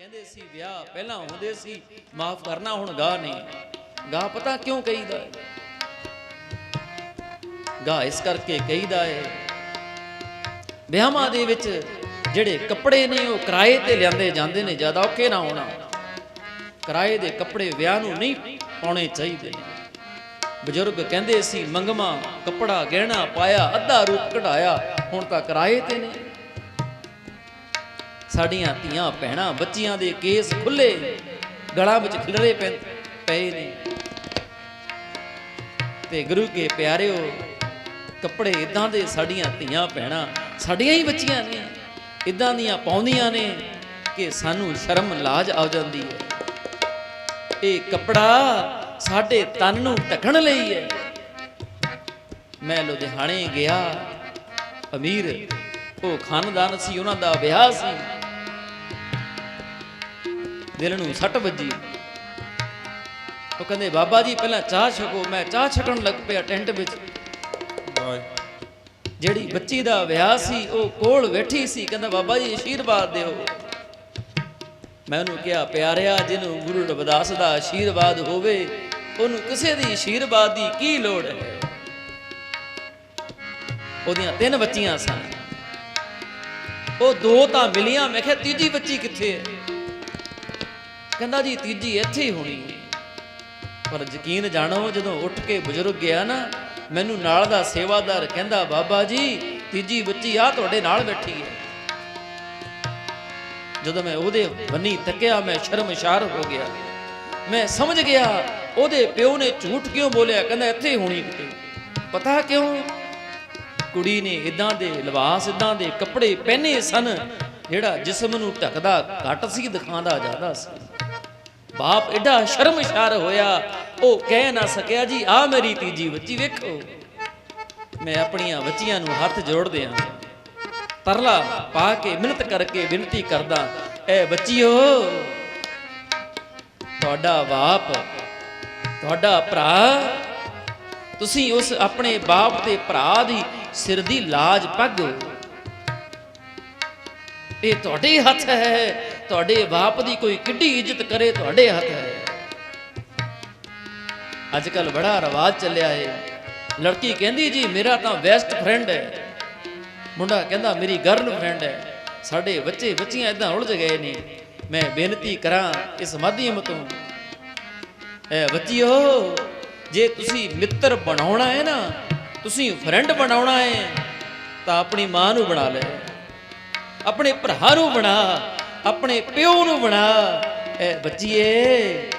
ਕਹਿੰਦੇ ਸੀ, ਵਿਆਹ ਪਹਿਲਾਂ ਹੁੰਦੇ ਸੀ, ਮਾਫ ਕਰਨਾ ਹੁਣ ਗਾ ਨਹੀਂ। ਗਾ ਪਤਾ ਕਿਉਂ ਕਹੀਦਾ ਹੈ ਗਾਹ ਇਸ ਕਰਕੇ ਕਹੀਦਾ ਹੈ ਵਿਆਹਾਂ ਦੇ ਵਿੱਚ ਜਿਹੜੇ ਕੱਪੜੇ ਨੇ, ਉਹ ਕਿਰਾਏ ਤੇ ਲਿਆਂਦੇ ਜਾਂਦੇ ਨੇ, ਜ਼ਿਆਦਾ ਔਖੇ ਨਾ ਹੋਣਾ। ਕਿਰਾਏ ਦੇ ਕੱਪੜੇ ਵਿਆਹ ਨੂੰ ਨਹੀਂ ਪਾਉਣੇ ਚਾਹੀਦੇ। ਬਜ਼ੁਰਗ ਕਹਿੰਦੇ ਸੀ ਮੰਗਮਾ ਕੱਪੜਾ ਗਹਿਣਾ ਪਾਇਆ, ਅੱਧਾ ਰੂਪ ਕਢਾਇਆ, ਹੁਣ ਤਾਂ ਕਿਰਾਏ ਤੇ ਨੇ। ਸਾਡੀਆਂ ਧੀਆਂ ਭੈਣਾਂ ਬੱਚੀਆਂ ਦੇ ਕੇਸ ਖੁੱਲੇ ਗਲਾਂ ਵਿੱਚ ਖਿਲਰੇ ਪੈ- ਪਏ ਨੇ। ਤੇ ਗੁਰੂ ਕੇ ਪਿਆਰਿਓ, ਕੱਪੜੇ ਇਦਾਂ ਦੇ ਸਾਡੀਆਂ ਧੀਆਂ ਭੈਣਾਂ, ਸਾਡੀਆਂ ਹੀ ਬੱਚੀਆਂ ਨੇ। ਇਦਾਂ ਦੀਆਂ ਪਾਉਂਦੀਆਂ ਨੇ ਕਿ ਸਾਨੂੰ ਸ਼ਰਮ, ਲਾਜ ਆ ਜਾਂਦੀ ਹੈ। ਇਹ ਕੱਪੜਾ ਸਾਡੇ ਤਨ ਨੂੰ ਢੱਕਣ ਲਈ ਹੈ। ਮੈਂ ਲੁਧਿਆਣੇ ਗਿਆ, ਅਮੀਰ, ਉਹ ਖਾਨਦਾਨ ਸੀ, ਉਹਨਾਂ ਦਾ ਵਿਆਹ ਸੀ। ਦਿਲ ਨੂੰ ਸੱਟ ਵੱਜੀ। ਉਹ ਕਹਿੰਦੇ, ਬਾਬਾ ਜੀ, ਪਹਿਲਾਂ ਚਾਹ ਛਕੋ। ਮੈਂ ਚਾਹ ਛਕਣ ਲੱਗ ਪਿਆ ਟੈਂਟ ਵਿੱਚ। ਜਿਹੜੀ ਬੱਚੀ ਦਾ ਵਿਆਹ ਸੀ, ਉਹ ਕੋਲ ਬੈਠੀ ਸੀ। ਕਹਿੰਦਾ, ਬਾਬਾ ਜੀ ਆਸ਼ੀਰਵਾਦ ਦਿਓ। ਮੈਂ ਉਹਨੂੰ ਕਿਹਾ, ਪਿਆਰਿਆ, ਜਿਹਨੂੰ ਗੁਰੂ ਰਵਿਦਾਸ ਦਾ ਆਸ਼ੀਰਵਾਦ ਹੋਵੇ, ਉਹਨੂੰ ਕਿਸੇ ਦੀ ਆਸ਼ੀਰਵਾਦ ਦੀ ਕੀ ਲੋੜ ਹੈ? ਉਹਦੀਆਂ ਤਿੰਨ ਬੱਚੀਆਂ ਸਨ। ਉਹ ਦੋ ਤਾਂ ਮਿਲੀਆਂ। ਮੈਂ ਕਿਹਾ, ਤੀਜੀ ਬੱਚੀ ਕਿੱਥੇ ਹੈ? ਕਹਿੰਦਾ ਜੀ ਤੀਜੀ ਇੱਥੇ ਹੀ ਹੋਣੀ ਹੈ। ਪਰ ਯਕੀਨ ਜਾਣੋ, ਜਦੋਂ ਉੱਠ ਕੇ ਬਜ਼ੁਰਗ ਗਿਆ ਨਾ, ਮੈਨੂੰ ਨਾਲ ਦਾ ਸੇਵਾਦਾਰ ਕਹਿੰਦਾ, ਬਾਬਾ ਜੀ, ਤੀਜੀ ਬੱਚੀ ਆ ਤੁਹਾਡੇ ਨਾਲ ਬੈਠੀ ਹੈ। ਜਦੋਂ ਮੈਂ ਉਹਦੇ ਬੰਨੀ ਤੱਕਿਆ, ਮੈਂ ਸ਼ਰਮਸ਼ਾਰ ਹੋ ਗਿਆ। ਮੈਂ ਸਮਝ ਗਿਆ, ਉਹਦੇ ਪਿਓ ਨੇ ਝੂਠ ਕਿਉਂ ਬੋਲਿਆ? ਕਹਿੰਦਾ, ਇੱਥੇ ਹੋਣੀ ਕਿਤੇ ਪਤਾ ਕਿਉਂ? ਕੁੜੀ ਨੇ ਇਦਾਂ ਦੇ ਲਿਬਾਸ ਇਦਾਂ ਦੇ ਕੱਪੜੇ ਪਹਿਨੇ ਸਨ, ਜਿਹੜਾ ਜਿਸਮ ਨੂੰ ਢੱਕਦਾ, ਘੱਟ ਸੀ, ਦਿਖਾਉਂਦਾ ਜ਼ਿਆਦਾ ਸੀ। ਬਾਪ ਐਡਾ ਸ਼ਰਮਸ਼ਾਰ ਹੋਇਆ। ਉਹ ਕਹਿ ਨਾ ਸਕਿਆ, ਜੀ, ਆ ਮੇਰੀ ਤੀਜੀ ਬੱਚੀ ਵੇਖੋ। ਮੈਂ ਆਪਣੀਆਂ ਬੱਚੀਆਂ ਨੂੰ ਹੱਥ ਜੋੜਦੇ ਆਂ ਤਰਲਾ ਪਾ ਕੇ ਮਿਹਨਤ ਕਰਕੇ ਬੇਨਤੀ ਕਰਦਾ, ਐ ਬੱਚਿਓ, ਤੁਹਾਡਾ ਬਾਪ, ਤੁਹਾਡਾ ਭਰਾ, ਤੁਸੀਂ ਉਸ ਆਪਣੇ ਬਾਪ ਤੇ ਭਰਾ ਦੀ ਸਿਰ ਦੀ ਲਾਜ ਪੱਗ। ਇਹ ਤੁਹਾਡੇ ਹੱਥ ਹੈ। ਤੁਹਾਡੇ ਬਾਪ ਦੀ ਕੋਈ ਕਿੱਡੀ ਇੱਜ਼ਤ ਕਰੇ, ਤੁਹਾਡੇ ਹੱਥ ਹੈ। ਅੱਜ ਕੱਲ ਬੜਾ ਰਿਵਾਜ ਚੱਲਿਆ ਹੈ ਲੜਕੀ ਕਹਿੰਦੀ, ਜੀ, ਮੇਰਾ ਤਾਂ ਬੈਸਟ ਫਰੈਂਡ ਹੈ। ਮੁੰਡਾ ਕਹਿੰਦਾ, ਮੇਰੀ ਗਰਲ ਫਰੈਂਡ ਹੈ। ਸਾਡੇ ਬੱਚੇ ਬੱਚੀਆਂ ਇਦਾਂ ਉਲਝ ਗਏ ਨੇ। ਮੈਂ ਬੇਨਤੀ ਕਰਾਂ ਇਸ ਮਾਧਿਅਮ ਤੋਂ। ਐ ਬੱਚਿਓ, ਜੇ ਤੁਸੀਂ ਮਿੱਤਰ ਬਣਾਉਣਾ ਹੈ ਨਾ, ਤੁਸੀਂ ਫਰੈਂਡ ਬਣਾਉਣਾ ਹੈ, ਤਾਂ ਆਪਣੀ ਮਾਂ ਨੂੰ ਬਣਾ ਲੈ। ਆਪਣੇ ਭਰਾ ਨੂੰ ਬਣਾ। ਆਪਣੇ ਪਿਓ ਨੂੰ ਬਣਾ। ਐ ਬੱਚੀਏ,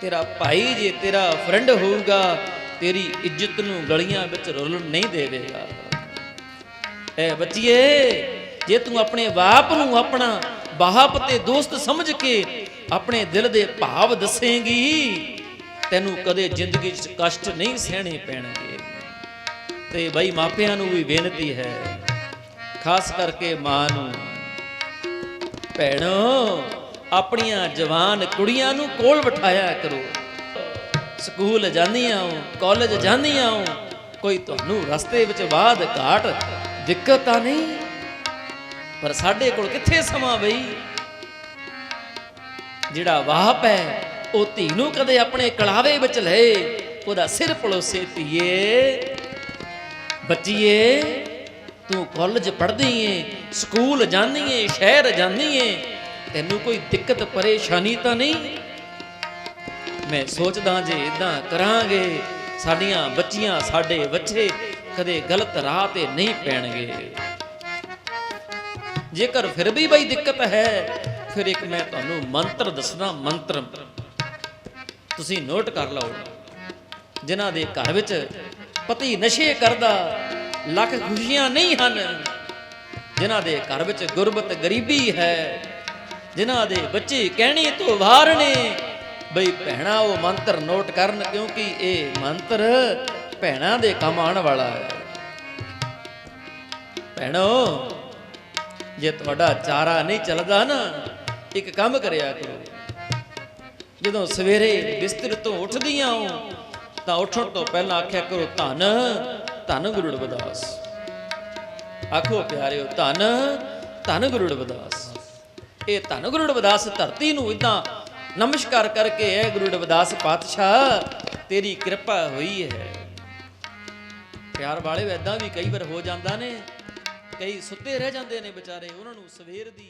ਤੇਰਾ ਭਾਈ ਜੇ ਤੇਰਾ ਫਰੈਂਡ ਹੋਊਗਾ, ਤੇਰੀ ਇੱਜ਼ਤ ਨੂੰ ਗਲੀਆਂ ਵਿੱਚ ਰੋਲਣ ਨਹੀਂ ਦੇਵੇਗਾ। ਐ ਬੱਚੀਏ, ਜੇ ਤੂੰ ਆਪਣੇ ਬਾਪ ਨੂੰ ਆਪਣਾ ਬਾਪ ਤੇ ਦੋਸਤ ਸਮਝ ਕੇ ਆਪਣੇ ਦਿਲ ਦੇ ਭਾਵ ਦੱਸੇਂਗੀ, ਤੈਨੂੰ ਕਦੇ ਜ਼ਿੰਦਗੀ 'ਚ ਕਸ਼ਟ ਨਹੀਂ ਸਹਿਣੇ ਪੈਣਗੇ। ਤੇ ਬਈ ਮਾਪਿਆਂ ਨੂੰ ਵੀ ਬੇਨਤੀ ਹੈ, ਖਾਸ ਕਰਕੇ ਮਾਂ ਨੂੰ। ਭੈਣੋ, ਆਪਣੀਆਂ ਜਵਾਨ ਕੁੜੀਆਂ ਨੂੰ ਕੋਲ ਬਿਠਾਇਆ ਕਰੋ। ਸਕੂਲ ਜਾਂਦੀਆਂ ਹੋ ਕਾਲਜ ਜਾਂਦੀਆਂ ਹੋ ਕੋਈ ਤੁਹਾਨੂੰ ਰਸਤੇ ਵਿੱਚ ਬਾਦ ਘਾਟ ਦਿੱਕਤ ਤਾਂ ਨਹੀਂ? ਪਰ ਸਾਡੇ ਕੋਲ ਕਿੱਥੇ ਸਮਾਂ ਬਈ? ਜਿਹੜਾ ਵਾਪ ਹੈ, ਉਹ ਧੀ ਨੂੰ ਕਦੇ ਆਪਣੇ ਕਲਾਵੇ ਵਿੱਚ ਲਏ ਉਹਦਾ ਸਿਰ ਪਲੋਸੇ ਧੀਏ। ਬੱਚੀਏ, ਤੂੰ ਕਾਲਜ ਪੜ੍ਹਦੀ ਏ ਸਕੂਲ ਜਾਂਦੀ ਏ ਸ਼ਹਿਰ ਜਾਂਦੀ ਏ ਤੈਨੂੰ ਕੋਈ ਦਿੱਕਤ, ਪਰੇਸ਼ਾਨੀ ਤਾਂ ਨਹੀਂ? ਮੈਂ ਸੋਚਦਾ ਜੇ ਇਦਾਂ ਕਰਾਂਗੇ, ਸਾਡੀਆਂ ਬੱਚੀਆਂ ਸਾਡੇ ਬੱਚੇ ਕਦੇ ਗਲਤ ਰਾਹ ਤੇ ਨਹੀਂ ਪੈਣਗੇ। ਜੇਕਰ ਫਿਰ ਵੀ ਬਈ ਦਿੱਕਤ ਹੈ, ਫਿਰ ਇੱਕ ਮੈਂ ਤੁਹਾਨੂੰ ਮੰਤਰ ਦੱਸਦਾ, ਮੰਤਰ। ਤੁਸੀਂ ਨੋਟ ਕਰ ਲਓ। ਜਿਨ੍ਹਾਂ ਦੇ ਘਰ ਵਿੱਚ ਪਤੀ ਨਸ਼ੇ ਕਰਦਾ, ਲੱਖ ਖੁਸ਼ੀਆਂ ਨਹੀਂ ਹਨ ਜਿਨ੍ਹਾਂ ਦੇ ਘਰ ਵਿੱਚ ਗੁਰਬਤ ਗਰੀਬੀ ਹੈ, ਜਿਨ੍ਹਾਂ ਦੇ ਬੱਚੇ ਕਹਿਣੀ ਤੋਂ ਬਾਹਰ ਨੇ, ਬਈ ਭੈਣਾ ਉਹ ਮੰਤਰ ਨੋਟ ਕਰਨ ਕਿਉਂਕਿ ਇਹ ਮੰਤਰ ਭੈਣਾਂ ਦੇ ਕੰਮ ਆਉਣ ਵਾਲਾ ਹੈ। ਭੈਣੋ, ਜੇ ਤੁਹਾਡਾ ਚਾਰਾ ਨਹੀਂ ਚੱਲਦਾ ਨਾ, ਇੱਕ ਕੰਮ ਕਰਿਆ ਕਰੋ। ਜਦੋਂ ਸਵੇਰੇ ਬਿਸਤਰ ਤੋਂ ਉੱਠਦੀਆਂ ਹੋ, ਤਾਂ ਉੱਠਣ ਤੋਂ ਪਹਿਲਾਂ ਆਖਿਆ ਕਰੋ, ਧੰਨ ਧੰਨ ਗੁਰੂ ਰਵਿਦਾਸ ਆਖੋ ਪਿਆਰਿਓ, ਧੰਨ ਧੰਨ ਗੁਰੂ ਰਵਿਦਾਸ। ਇਹ ਧੰਨ ਗੁਰੂ ਰਵਿਦਾਸ ਧਰਤੀ ਨੂੰ ਇਦਾਂ ਨਮਸਕਾਰ ਕਰਕੇ ਹੈ, ਗੁਰੂ ਰਵਿਦਾਸ ਪਾਤਸ਼ਾਹ, ਤੇਰੀ ਕਿਰਪਾ ਹੋਈ ਹੈ। ਪਿਆਰ ਵਾਲੇ ਐਦਾਂ ਵੀ ਕਈ ਵਾਰ ਹੋ ਜਾਂਦਾ ਨੇ, ਕਈ ਸੁੱਤੇ ਰਹਿ ਜਾਂਦੇ ਨੇ ਵਿਚਾਰੇ, ਉਹਨਾਂ ਨੂੰ ਸਵੇਰ ਦੀ